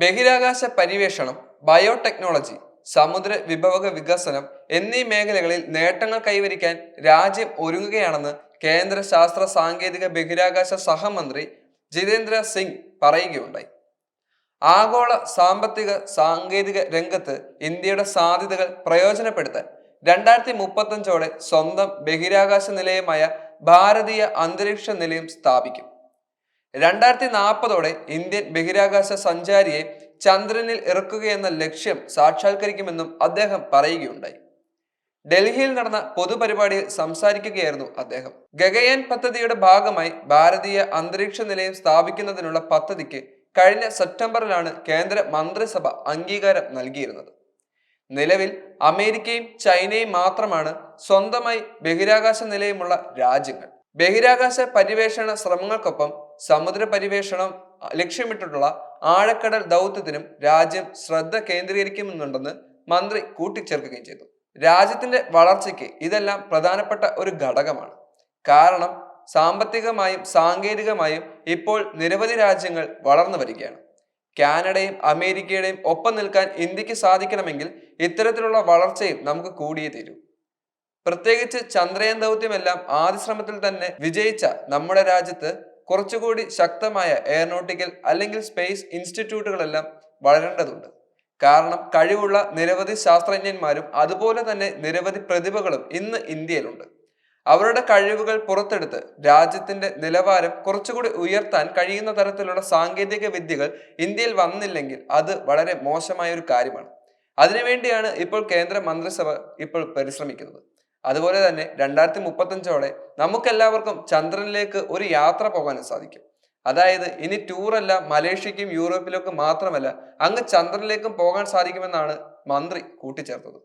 ബഹിരാകാശ പര്യവേഷണം ബയോടെക്നോളജി സമുദ്ര വിഭവക വികസനം എന്നീ മേഖലകളിൽ നേട്ടങ്ങൾ കൈവരിക്കാൻ രാജ്യം ഒരുങ്ങുകയാണെന്ന് കേന്ദ്ര ശാസ്ത്ര സാങ്കേതിക ബഹിരാകാശ സഹമന്ത്രി ജിതേന്ദ്ര സിംഗ് പറയുകയുണ്ടായി. ആഗോള സാമ്പത്തിക സാങ്കേതിക രംഗത്ത് ഇന്ത്യയുടെ സാധ്യതകൾ പ്രയോജനപ്പെടുത്താൻ രണ്ടായിരത്തി മുപ്പത്തഞ്ചോടെ സ്വന്തം ബഹിരാകാശ നിലയമായ ഭാരതീയ അന്തരീക്ഷ നിലയം സ്ഥാപിക്കും. രണ്ടായിരത്തി നാൽപ്പതോടെ ഇന്ത്യൻ ബഹിരാകാശ സഞ്ചാരിയെ ചന്ദ്രനിൽ ഇറക്കുകയെന്ന ലക്ഷ്യം സാക്ഷാത്കരിക്കുമെന്നും അദ്ദേഹം പറയുകയുണ്ടായി. ഡൽഹിയിൽ നടന്ന പൊതുപരിപാടിയിൽ സംസാരിക്കുകയായിരുന്നു അദ്ദേഹം. ഗഗയാൻ പദ്ധതിയുടെ ഭാഗമായി ഭാരതീയ അന്തരീക്ഷ നിലയം സ്ഥാപിക്കുന്നതിനുള്ള പദ്ധതിക്ക് കഴിഞ്ഞ സെപ്റ്റംബറിലാണ് കേന്ദ്ര മന്ത്രിസഭ അംഗീകാരം നൽകിയിരുന്നത്. നിലവിൽ അമേരിക്കയും ചൈനയും മാത്രമാണ് സ്വന്തമായി ബഹിരാകാശ നിലയമുള്ള രാജ്യങ്ങൾ. ബഹിരാകാശ പര്യവേഷണ ശ്രമങ്ങൾക്കൊപ്പം സമുദ്ര പര്യവേഷണം ലക്ഷ്യമിട്ടിട്ടുള്ള ആഴക്കടൽ ദൗത്യത്തിനും രാജ്യം ശ്രദ്ധ കേന്ദ്രീകരിക്കുമെന്നുണ്ടെന്ന് മന്ത്രി കൂട്ടിച്ചേർക്കുകയും ചെയ്തു. രാജ്യത്തിന്റെ വളർച്ചയ്ക്ക് ഇതെല്ലാം പ്രധാനപ്പെട്ട ഒരു ഘടകമാണ്. കാരണം സാമ്പത്തികമായും സാങ്കേതികമായും ഇപ്പോൾ നിരവധി രാജ്യങ്ങൾ വളർന്നു വരികയാണ്. കാനഡയും അമേരിക്കയുടെയും ഒപ്പം നിൽക്കാൻ ഇന്ത്യയ്ക്ക് സാധിക്കണമെങ്കിൽ ഇത്തരത്തിലുള്ള വളർച്ചയും നമുക്ക് കൂടിയേ തീരൂ. പ്രത്യേകിച്ച് ചന്ദ്രയാൻ ദൗത്യമെല്ലാം ആദ്യ ശ്രമത്തിൽ തന്നെ വിജയിച്ച നമ്മുടെ രാജ്യത്ത് കുറച്ചുകൂടി ശക്തമായ എയറോനോട്ടിക്കൽ അല്ലെങ്കിൽ സ്പേസ് ഇൻസ്റ്റിറ്റ്യൂട്ടുകളെല്ലാം വളരേണ്ടതുണ്ട്. കാരണം കഴിവുള്ള നിരവധി ശാസ്ത്രജ്ഞന്മാരും അതുപോലെ തന്നെ നിരവധി പ്രതിഭകളും ഇന്ന് ഇന്ത്യയിലുണ്ട്. അവരുടെ കഴിവുകൾ പുറത്തെടുത്ത് രാജ്യത്തിന്റെ നിലവാരം കുറച്ചുകൂടി ഉയർത്താൻ കഴിയുന്ന തരത്തിലുള്ള സാങ്കേതിക വിദ്യകൾ ഇന്ത്യയിൽ വന്നില്ലെങ്കിൽ അത് വളരെ മോശമായ ഒരു കാര്യമാണ്. അതിനുവേണ്ടിയാണ് ഇപ്പോൾ കേന്ദ്ര മന്ത്രിസഭ ഇപ്പോൾ പരിശ്രമിക്കുന്നത്. അതുപോലെ തന്നെ രണ്ടായിരത്തി മുപ്പത്തഞ്ചോടെ നമുക്കെല്ലാവർക്കും ചന്ദ്രനിലേക്ക് ഒരു യാത്ര പോകാനും സാധിക്കും. അതായത് ഇനി ടൂറല്ല മലേഷ്യക്കും യൂറോപ്പിലേക്കും മാത്രമല്ല അങ്ങ് ചന്ദ്രനിലേക്കും പോകാൻ സാധിക്കുമെന്നാണ് മന്ത്രി കൂട്ടിച്ചേർത്തത്.